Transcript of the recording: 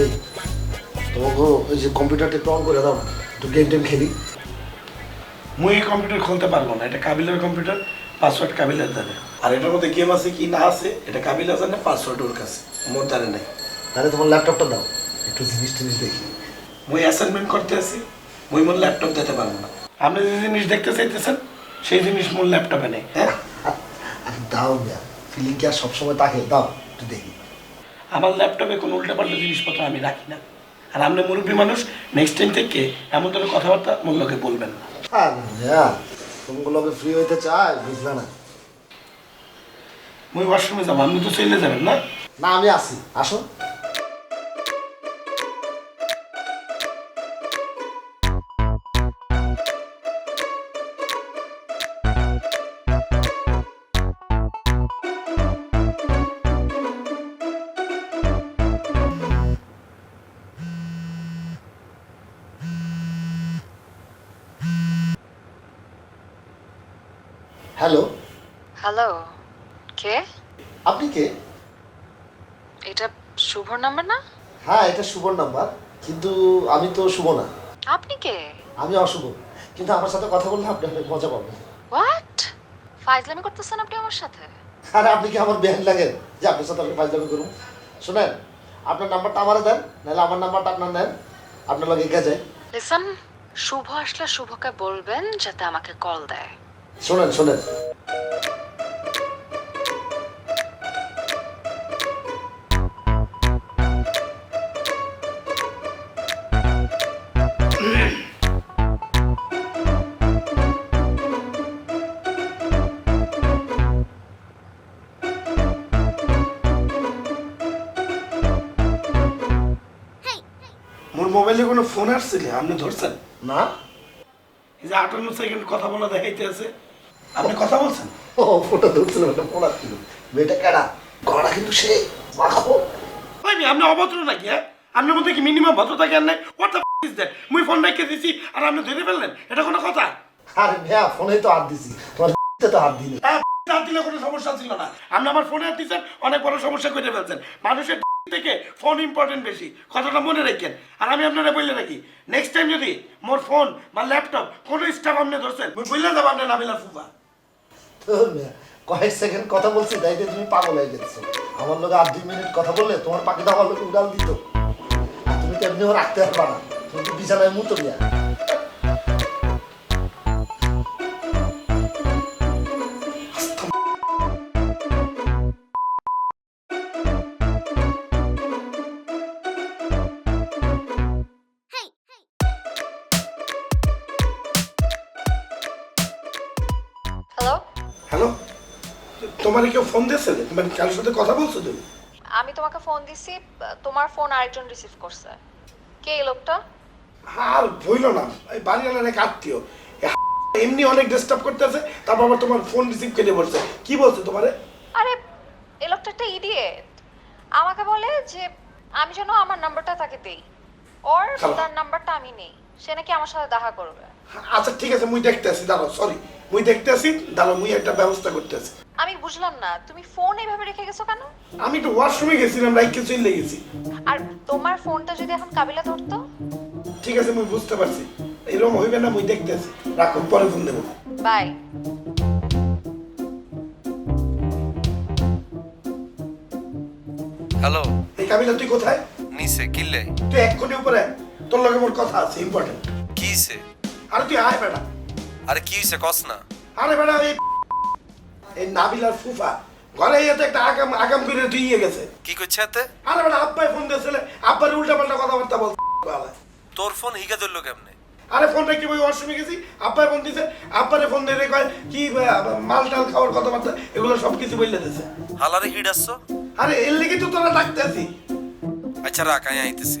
এই তোমাকে ওই যে কম্পিউটারটা একটু অন করে দাও না একটু গেম টেম খেলি। মুই এই কম্পিউটার খুলতে পারব না এটা কাবিলের কম্পিউটার পাসওয়ার্ড কাবিলের জানে আর এটার মধ্যে গেম আছে কি না আছে এটা কাবিলা জানে পাসওয়ার্ড ওর কাছে মোর জানে নাই। তাহলে তোমার ল্যাপটপটা দাও একটু জিনিস টিনিস দেখি। মুই অ্যাসাইনমেন্ট করতে আছি মুই মোর ল্যাপটপ দিতে পারব না। আপনি যে জিনিস দেখতে চাইতেছেন সেই জিনিস মোর ল্যাপটপে নেই হ্যাঁ? দাও মিয়া ফিলিং কি আর সবসময় তাকে? দাও একটু দেখি। আমার ল্যাপটপে কোনো উল্টাপাল্টা জিনিসপত্র আমি রাখি না। আর আপনি মুরব্বী মানুষ নেক্সট টাইম থেকে এমন ধরনের কথাবার্তা মূল্যকে লোকে বলবেন না। তোমাগুলোকে ফ্রি হইতে চাই বুঝলে না। মুই ওয়াশরুমে যাব আপনি তো চলে যাবেন না? না আমি আসি আসো। হ্যালো। হ্যালো কে? আপনি কে? এটা শুভর নাম্বার না? হ্যাঁ এটা শুভর নাম্বার কিন্তু আমি তো শুভ না। আপনি কে? আমি অশুভ কিন্তু আমার সাথে কথা বললে আপনি অনেক মজা পাবেন। হোয়াট ফাইজলামি করতেছেন আপনি আমার সাথে? আরে আপনি কি আমার বেহান লাগেন? যে আপনার সাথে আপনি ফাইজলামি করুন শোনেন আপনার নাম্বারটা আমারে দেন নাহলে আমার নাম্বারটা আপনার নেন আপনার লগে এগিয়ে যায় লিসন শুভ আসলে শুভকে বলবেন যাতে আমাকে কল দেয়। শোনেন শোনেন। মোর মোবাইলে কোনো ফোন আসছিল আপনি ধরছেন। না। যে আটান্ন সেকেন্ড কথা বলা দেখাইতে আছে। আপনি কথা বলছেন? ও ফোটো ফোন আসছিল। মেয়েটা কেডা? কিন্তু সে মাখো। ভাই আপনি অভদ্র নাকি হ্যাঁ? আপনার মধ্যে কি মিনিমাম ভদ্রতা জ্ঞান নাই? হোয়াট দ্য ইজ দ্যাট মুই ফোন রেখে দিছি আর আপনি ধরে ফেললেন? এটা কোনো কথা? আরে ভাইয়া ফোনেই তো হাত দিছি। তোমার তো হাত দিনি হ্যাঁ, হাত দিলে কোনো সমস্যা ছিল না। আপনি আমার ফোনে হাত দিচ্ছেন অনেক বড় সমস্যা করে ফেলছেন। মানুষের থেকে ফোন ইম্পর্টেন্ট বেশি। কথাটা মনে রাখেন। আর আমি আপনারা বললে নাকি নেক্সট টাইম যদি মোর ফোন বা ল্যাপটপ কোনো স্টাফ আপনি ধরছেন বললে যাব আপনার নাবিলা ফুফা। কয়েক সেকেন্ড কথা বলছি, তাই তুমি পাগল হয়ে গেছো। আমার লোক আর দুই মিনিট কথা বললে তোমার পাখিটা আমার লোক উড়াল দিত। তুমি তো এমনিও রাখতে পারবা তুমি তো বিছানায় মুতো মিয়া হ্যালো? হ্যালো? তোমার কেউ ফোন দিয়েছে মানে কারোর সাথে কথা বলছো তুমি? আমি তোমাকে ফোন দিছি তোমার ফোন আরেকজন রিসিভ করছে। কে এই লোকটা? আর বইল না এই বাড়িওয়ালার এক আত্মীয়। এমনি অনেক ডিস্টার্ব করতেছে তারপর আবার তোমার ফোন রিসিভ করে বলছে কি বলছে তোমারে? আরে এই লোকটা একটা ইডিয়েট আমাকে বলে যে আমি যেন আমার নাম্বারটা তাকে দেই। ওর তার নাম্বারটা আমি নেই। সে নাকি আমার সাথে দেখা করবে। আচ্ছা ঠিক আছে মুই দেখতে দাঁড়াও সরি মুই দেখতে দাঁড়াও মুই একটা ব্যবস্থা করতে আমি বুঝলাম না তুমি ফোন এইভাবে রেখে গেছো কেন? আমি একটু ওয়াশরুমে গেছিলাম রাইকে চলে গেছি। আর তোমার ফোনটা যদি এখন কাবিলা ধরতো? ঠিক আছে মুই বুঝতে পারছি। এরকম হইবে না মুই দেখতে রাখো পরে ফোন দেবো। বাই হ্যালো এই কাবিলা তুই কোথায়? নিচে কিল্লে। তুই এক্ষুনি উপরে। তোর লগে মোর কথা আছে ইম্পর্টেন্ট কিছে আরে তুই আয় বেটা। আরে কি হইছে কস না? আরে বেটা এই এই নাবিলার ফুফা ঘরে একটা আগাম আগাম করে গেছে। কি করছে এতে? আরে বেটা আব্বাই ফোন দিয়েছিলে আব্বার উল্টা পাল্টা কথাবার্তা বল তোর ফোন হিগা ধরলো কেমনে? আরে ফোন রেখে ওই ওয়াশরুমে গেছি আব্বাই ফোন দিছে আব্বারে ফোন দিয়ে কয় কি মাল টাল খাওয়ার কথাবার্তা এগুলো সব কিছু বললে দিছে হালারে আসছ আরে এর লেগে তো তোরা ডাকতে আছি আচ্ছা রাখ আমি আইতেছি।